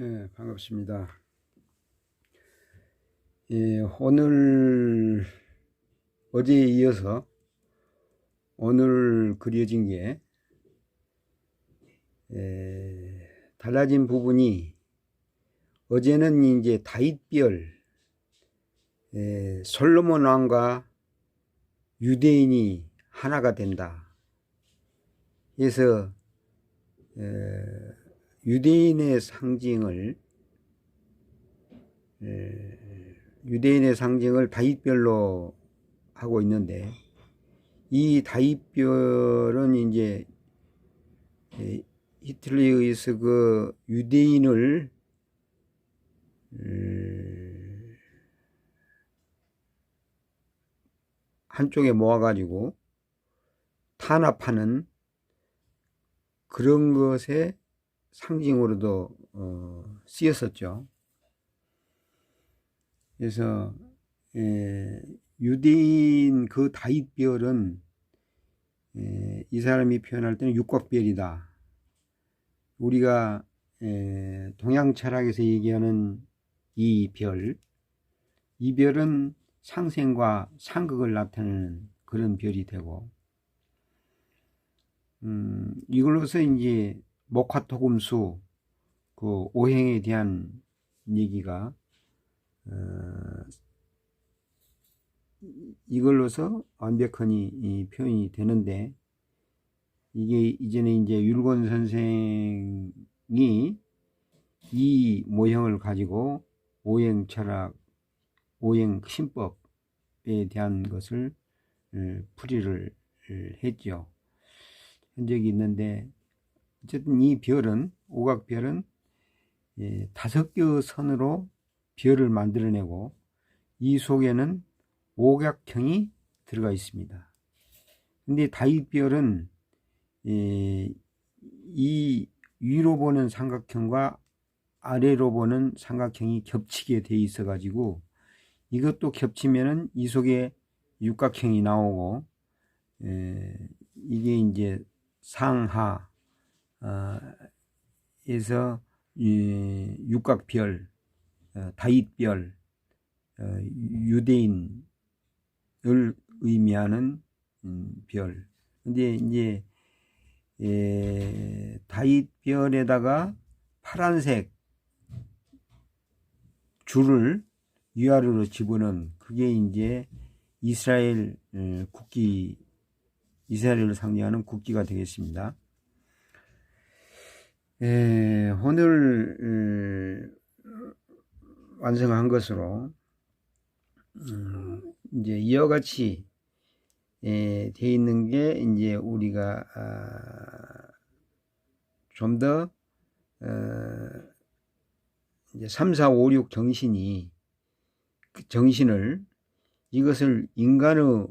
네, 반갑습니다. 예, 오늘 어제에 이어서 오늘 그려진 게 에, 달라진 부분이 어제는 이제 다윗별 에, 솔로몬 왕과 유대인이 하나가 된다. 그래서 에, 유대인의 상징을 에, 유대인의 상징을 다윗별로 하고 있는데 이 다윗별은 이제 에, 히틀러에 의해서 그 유대인을 음, 한쪽에 모아가지고 탄압하는 그런 것의 상징으로도 어, 쓰였었죠. 그래서 에, 유대인 그 다윗별은 에, 이 사람이 표현할 때는 육각별이다. 우리가 에, 동양 철학에서 얘기하는 이 별, 이 별은 상생과 상극을 나타내는 그런 별이 되고, 음, 이걸로서 이제 목화토금수 그 오행에 대한 얘기가 어, 이걸로서 완벽하니 표현이 되는데 이게 이전에 이제 율곤 선생이 이 모형을 가지고 오행 철학, 오행 신법에 대한 것을 풀이를 했죠. 한 적이 있는데 어쨌든 이 별은 오각별은 예, 다섯 개의 선으로 별을 만들어내고 이 속에는 오각형이 들어가 있습니다. 근데 다윗별은 예, 이 위로 보는 삼각형과 아래로 보는 삼각형이 겹치게 돼 있어 가지고 이것도 겹치면은 이 속에 육각형이 나오고 에, 이게 이제 상하 에서 육각별, 어, 다윗별, 어, 유대인을 의미하는 음, 별. 근데 이제 다윗별에다가 파란색 줄을 위아래로 집어넣은 그게 이제 이스라엘 어, 국기, 이스라엘을 상징하는 국기가 되겠습니다. 예, 오늘 완성한 것으로 음, 이제 이와 같이 예, 돼 있는 게 이제 우리가 아, 좀더 어, 이제 3, 4, 5, 6 정신이 그 정신을 이것을 인간의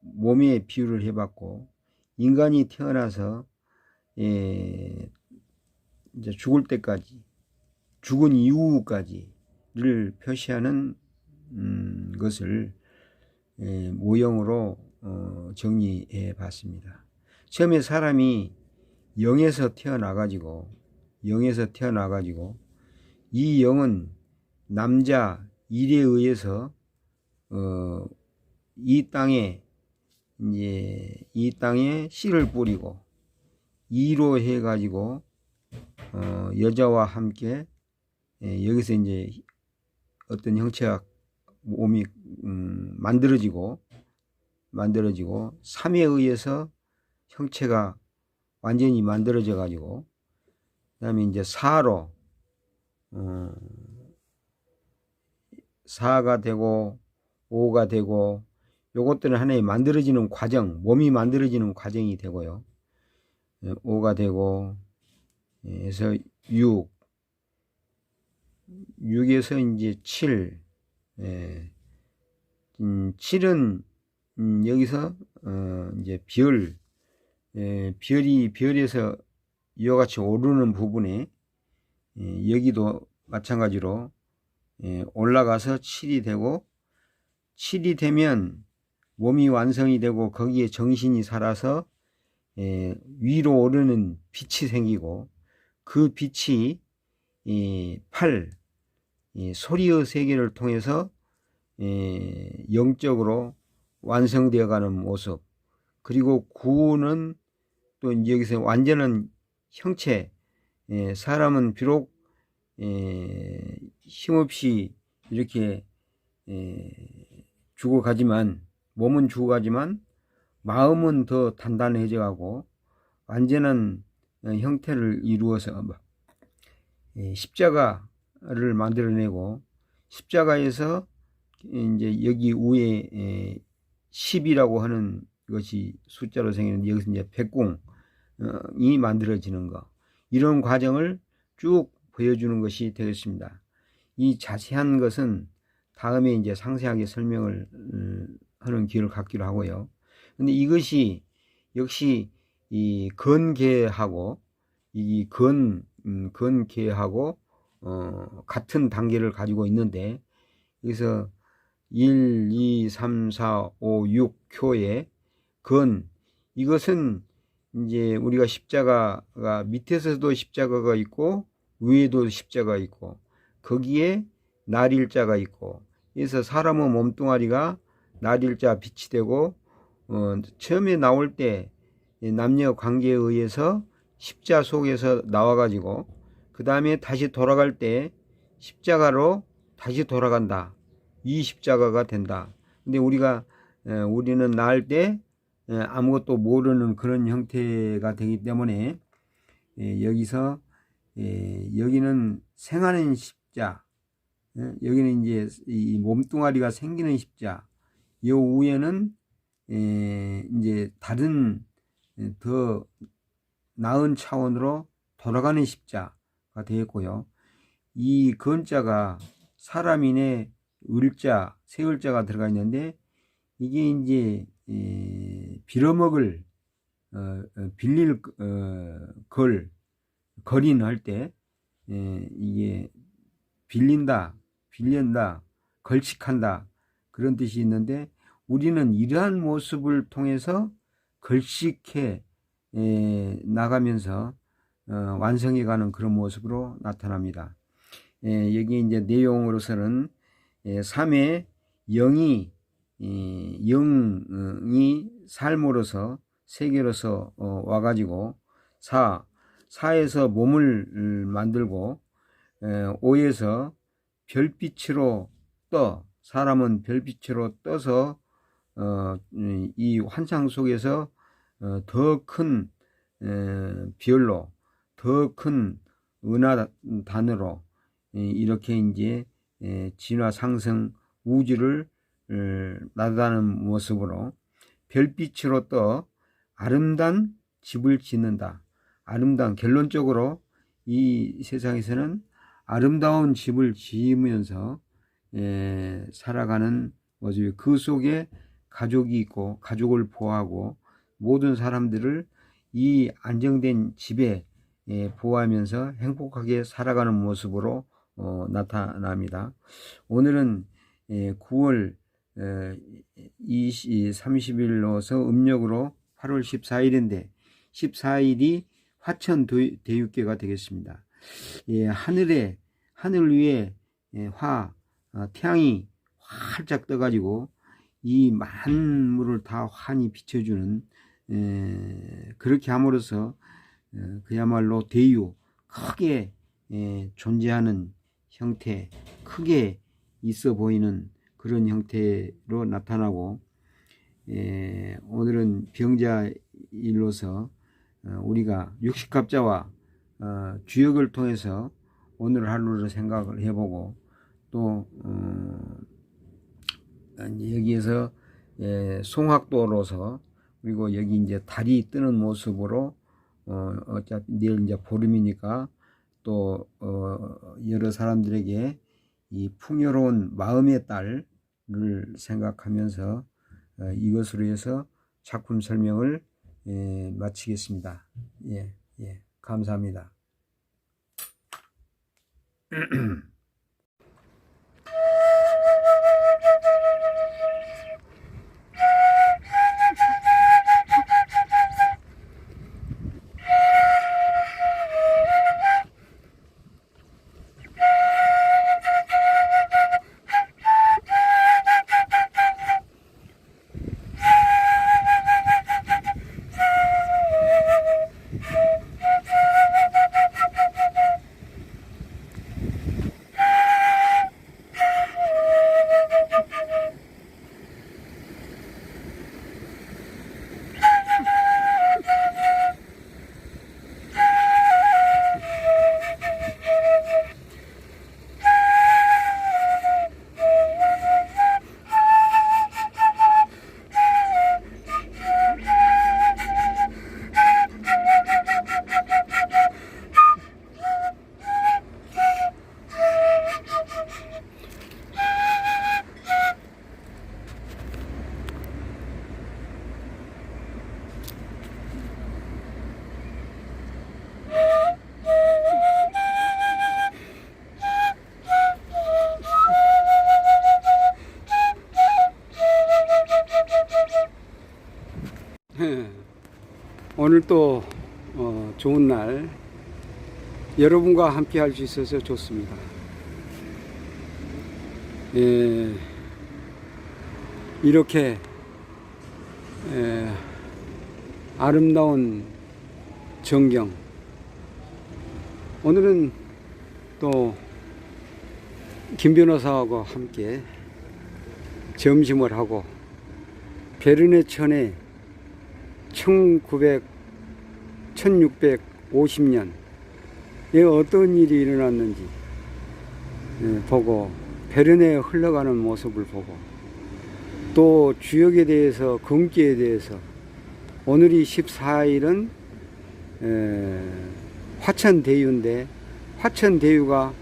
몸에 비유를 해봤고 인간이 태어나서 예, 이제 죽을 때까지 죽은 이후까지를 표시하는 음, 것을 예, 모형으로 어, 정리해 봤습니다. 처음에 사람이 영에서 태어나 가지고 영에서 태어나 가지고 이 영은 남자 일에 의해서 어, 이 땅에 이제 이 땅에 씨를 뿌리고 이로 해 가지고 어, 여자와 함께 예, 여기서 이제 어떤 형체가 몸이 음, 만들어지고 만들어지고 삼에 의해서 형체가 완전히 만들어져 가지고 그다음에 이제 사로 어, 사가 되고 오가 되고 요것들은 하나의 만들어지는 과정 몸이 만들어지는 과정이 되고요. 예, 오가 되고 그래서 6, 6에서 이제 7, 예. 음, 7은 음, 여기서 어, 이제 별, 예, 별이 별에서 이와 같이 오르는 부분에 예, 여기도 마찬가지로 예, 올라가서 7이 되고 7이 되면 몸이 완성이 되고 거기에 정신이 살아서 예, 위로 오르는 빛이 생기고 그 빛이 이 팔, 이 소리의 세계를 통해서 예, 영적으로 완성되어 가는 모습 그리고 구는 또 여기서 완전한 형체 예, 사람은 비록 예, 힘없이 이렇게 예, 죽어가지만 몸은 죽어가지만 마음은 더 단단해져가고 완전한 어, 형태를 이루어서 예, 십자가를 만들어내고 십자가에서 이제 여기 위에 에, 10이라고 하는 것이 숫자로 생기는데 여기서 이제 백공이 만들어지는 거 이런 과정을 쭉 보여주는 것이 되겠습니다. 이 자세한 것은 다음에 이제 상세하게 설명을 음, 하는 기회를 갖기로 하고요. 근데 이것이 역시 이 건계하고 이 건, 음, 건계하고 어, 같은 단계를 가지고 있는데 여기서 1, 2, 3, 4, 5, 6 교의 건 이것은 이제 우리가 십자가가 밑에서도 십자가가 있고 위에도 십자가 있고 거기에 날일자가 있고 그래서 사람의 몸뚱아리가 날일자 빛이 되고 어, 처음에 나올 때 남녀 관계에 의해서 십자 속에서 나와가지고 그 다음에 다시 돌아갈 때 십자가로 다시 돌아간다. 이 십자가가 된다. 근데 우리가 우리는 나을 때 아무것도 모르는 그런 형태가 되기 때문에 여기서 여기는 생하는 십자, 여기는 이제 이 몸뚱아리가 생기는 십자, 요 위에는 이제 다른 더 나은 차원으로 돌아가는 십자가 되겠고요. 이 건자가 사람인의 을자, 세 을자가 들어가 있는데 이게 이제 빌어먹을 어, 어, 빌릴 어, 걸 거린 할 때 이게 빌린다, 빌린다, 걸식한다 그런 뜻이 있는데 우리는 이러한 모습을 통해서 걸식해 나가면서 완성해가는 그런 모습으로 나타납니다. 여기 이제 내용으로서는 3회 영이 영이 삶으로서 세계로서 어, 와가지고 4 4에서 몸을 만들고 5에서 별빛으로 떠 사람은 별빛으로 떠서 어, 이 환상 속에서 어, 더큰 별로 더 큰 은하단으로 이렇게 이제 진화 상승 우주를 나타나는 모습으로 별빛으로 떠 아름다운 집을 짓는다. 아름다운 결론적으로 이 세상에서는 아름다운 집을 지으면서 에, 살아가는 모습이 그 속에 가족이 있고 가족을 보호하고 모든 사람들을 이 안정된 집에 에, 보호하면서 행복하게 살아가는 모습으로 어, 나타납니다. 오늘은 예, 9월 에, 20, 30일로서 음력으로 8월 14일인데 14일이 화천 대육계가 되겠습니다. 예, 하늘에 하늘 위에 예, 화 어, 태양이 활짝 떠가지고 이 만물을 다 환히 비춰주는 에, 그렇게 함으로써 에, 그야말로 대유 크게 에, 존재하는 형태 크게 있어 보이는 그런 형태로 나타나고 에, 오늘은 병자일로서 어, 우리가 육식갑자와 어, 주역을 통해서 오늘 하루를 생각을 해보고 또 어, 여기에서 예, 송학도로서 그리고 여기 이제 달이 뜨는 모습으로 어, 어차피 내일 이제 보름이니까 또 어, 여러 사람들에게 이 풍요로운 마음의 딸을 생각하면서 어, 이것으로 해서 작품 설명을 예, 마치겠습니다. 예, 예, 감사합니다. 오늘 또 어, 좋은 날 여러분과 함께 할 수 있어서 좋습니다. 예, 이렇게 예, 아름다운 전경 오늘은 또 김 변호사하고 함께 점심을 하고 베르네천에 1900, 1650년 에 어떤 일이 일어났는지 예, 보고 베르네에 흘러가는 모습을 보고 또 주역에 대해서 금기에 대해서 오늘이 14일은 화천대유인데 화천대유가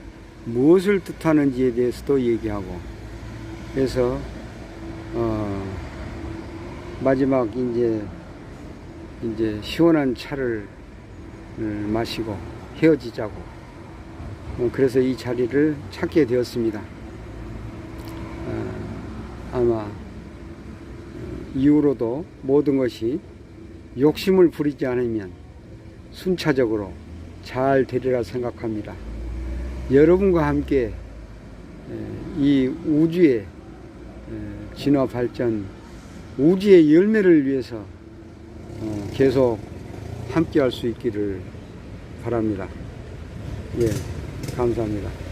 무엇을 뜻하는지에 대해서도 얘기하고 그래서 어, 마지막 이제 이제 시원한 차를 음, 마시고 헤어지자고 어, 그래서 이 자리를 찾게 되었습니다. 어, 아마 어, 이후로도 모든 것이 욕심을 부리지 않으면 순차적으로 잘 되리라 생각합니다. 여러분과 함께 에, 이 우주의 에, 진화 발전, 우주의 열매를 위해서 어, 계속 함께 할 수 있기를 바랍니다. 예, 감사합니다.